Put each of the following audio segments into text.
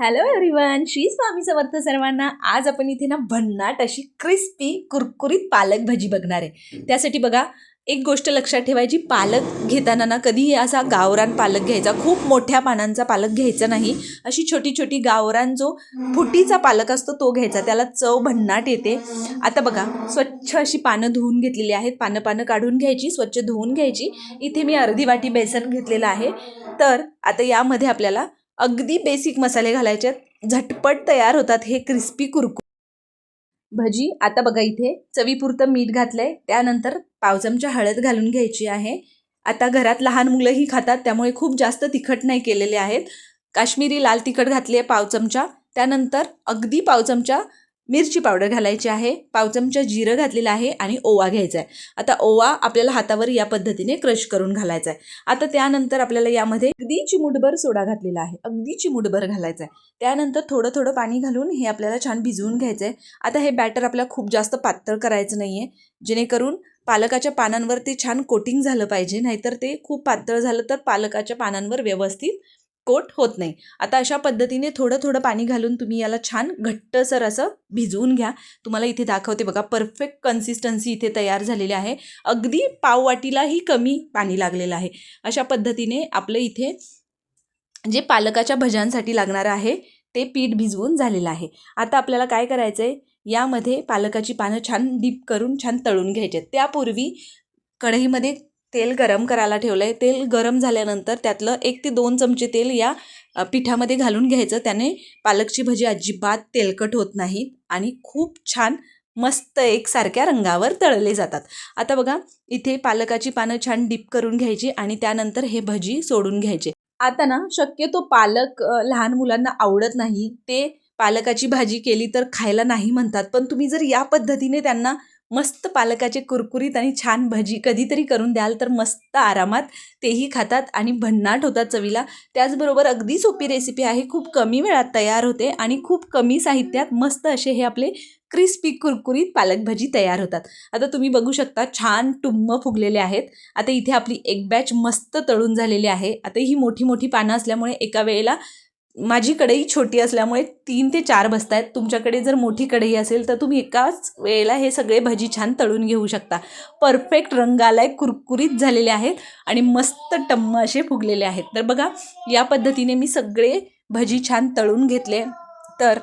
Hello everyone Shri Swami Samarth सर्वांना. आज आपण इथे ना भन्नाट अशी क्रिस्पी कुरकुरीत पालक भाजी बघणार आहे. त्यासाठी बघा एक गोष्ट लक्षात ठेवायची पालक घेताना ना कधीही असा गावरान पालक घ्यायचा. खूप मोठ्या पानांचा पालक घ्यायचा नाही. अशी छोटी छोटी गावरान जो फुटीचा पालक असतो तो घ्यायचा. त्याला चव भन्नाट येते. आता बघा स्वच्छ अशी पानं धुवून घेतलेली आहेत. पानं पानं काढून घ्यायची स्वच्छ धुवून घ्यायची. इथे मी अर्धी वाटी बेसन घेतलेलं आहे. तर आता यामध्ये आपल्याला अगदी बेसिक मसाले घालायचे. आहेत झटपट तयार होतात हे क्रिस्पी कुरकुर. भजी आता बघा इथे. चवीपुरतं मीठ घातलंय. त्यानंतर पाव चमचा हळद घालून घ्यायची आहे. आता घरात लहान मुलंही खातात त्यामुळे खूप जास्त तिखट नाही केलेले आहेत. काश्मीरी लाल तिखट घातली आहे पाव चमचा. त्यानंतर अगदी पाव चमचा मिरची पावडर घालायची आहे पाव चमचा जिरं घातलेलं आहे आणि ओवा घ्यायचा आहे. आता ओवा आपल्याला हातावर या पद्धतीने क्रश करून घालायचा आहे. आता त्यानंतर आपल्याला यामध्ये अगदी चिमुटभर सोडा घातलेला आहे. अगदी चिमुटभर घालायचा आहे. त्यानंतर थोडं थोडं पाणी घालून हे आपल्याला छान भिजवून घ्यायचं आहे. आता हे बॅटर आपल्याला खूप जास्त पातळ करायचं नाही आहे जेणेकरून पालकाच्या पानांवर ते छान कोटिंग झालं पाहिजे नाहीतर ते खूप पातळ झालं तर पालकाच्या पानांवर व्यवस्थित कोट होत नाही. आता अशा पद्धतीने थोडं थोडं पाणी घालून तुम्ही याला छान घट्टसर असं भिजवून घ्या. तुम्हाला इथे दाखवते बघा परफेक्ट कन्सिस्टन्सी इथे तयार झालेली आहे. अगदी पाववाटीलाही कमी पाणी लागलेलं आहे. अशा पद्धतीने आपलं इथे जे पालकाच्या भज्यांसाठी लागणारं आहे ते पीठ भिजवून झालेलं आहे. आता आपल्याला काय करायचं आहे यामध्ये पालकाची पानं छान डीप करून छान तळून घ्यायचे. आहेत. त्यापूर्वी कढईमध्ये तेल गरम करायला ठेवलं आहे तेल गरम झाल्यानंतर त्यातलं एक ते दोन चमचे तेल या पिठामध्ये घालून घ्यायचं. त्याने पालकची भजी अजिबात तेलकट होत नाहीत आणि खूप छान मस्त एकसारख्या रंगावर तळले जातात. आता बघा इथे पालकाची पानं छान डीप करून घ्यायची आणि त्यानंतर हे भजी सोडून घ्यायचे. आता ना शक्यतो पालक लहान मुलांना आवडत नाही. ते पालकाची भाजी केली तर खायला नाही म्हणतात. पण तुम्ही जर या पद्धतीने त्यांना मस्त पालकाचे कुरकुरीत आणि छान भजी कधीतरी करून द्याल तर मस्त आरामात तेही खातात आणि भन्नाट होतात चवीला. त्याचबरोबर अगदी सोपी रेसिपी आहे. खूप कमी वेळात तयार होते आणि खूप कमी साहित्यात मस्त असे हे आपले क्रिस्पी कुरकुरीत पालक भजी तयार होतात. आता तुम्ही बघू शकता छान टुम्म फुगलेले आहेत. आता इथे आपली एक बॅच मस्त तळून झालेली आहे. आता ही मोठी मोठी पानं असल्यामुळे एका वेळेला माझी कढई छोटी असल्यामुळे तीन ते चार बसत आहेत तुमच्याकडे जर मोठी कढई असेल तर तुम्ही एकाच वेळेला हे सगळे भजी छान तळून घेऊ शकता. परफेक्ट रंग आलाय कुरकुरीत झालेले आहेत आणि मस्त टम्म असे फुगलेले आहेत. तर बघा या पद्धतीने मी सगळे भजी छान तळून घेतले. तर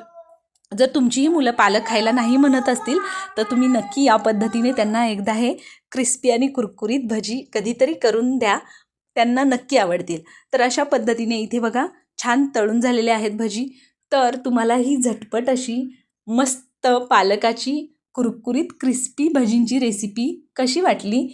जर तुमचीही मुलं पालक खायला नाही म्हणत असतील तर तुम्ही नक्की या पद्धतीने त्यांना एकदा हे क्रिस्पी आणि कुरकुरीत भजी कधीतरी करून द्या. त्यांना नक्की आवडतील. तर अशा पद्धतीने इथे बघा छान तळून झालेले आहेत भजी तर तुम्हाला ही झटपट अशी मस्त पालकाची कुरकुरीत क्रिस्पी भजींची रेसिपी कशी वाटली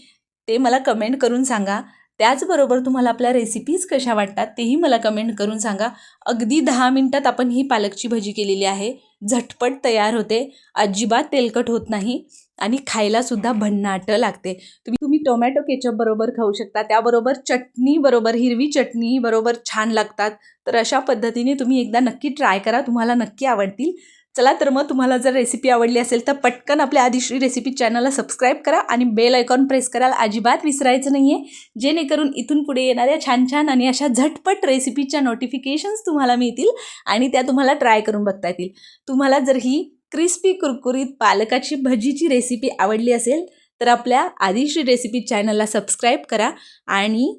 ते मला कमेंट करून सांगा. त्याचबरोबर तुम्हाला आपल्या रेसिपीज कशा वाटतात तेही मला कमेंट करून सांगा. अगदी दहा मिनटात आपण ही पालकची भजी केलेली आहे. झटपट तयार होते. अजिबात तेलकट होत नाही आणि खायलासुद्धा भन्नाट लागते. तुम्ही तुम्ही टोमॅटो केचप बरोबर खाऊ शकता. त्याबरोबर चटणी बरोबर हिरवी चटणी बरोबर छान लागतात. तर अशा पद्धतीने तुम्ही एकदा नक्की ट्राय करा. तुम्हाला नक्की आवडतील. चला तर मग तुम्हाला जर रेसिपी आवडली असेल तर पटकन आपल्या आदिश्री रेसिपी चॅनलला सबस्क्राईब करा आणि बेल आयकॉन प्रेस करायला अजिबात विसरायचं नाही आहे जेणेकरून इथून पुढे येणाऱ्या छान छान आणि अशा झटपट रेसिपीच्या नोटिफिकेशन्स तुम्हाला मिळतील आणि त्या तुम्हाला ट्राय करून बघता येतील. तुम्हाला जर ही क्रिस्पी कुरकुरीत पालकाची भजीची रेसिपी आवडली असेल तर आपल्या आदिश्री रेसिपी चॅनलला सबस्क्राईब करा आणि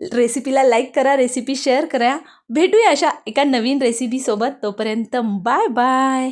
रेसिपीला लाईक करा रेसिपी शेअर करा. भेटूया अशा एका नवीन रेसिपीसोबत तोपर्यंत बाय बाय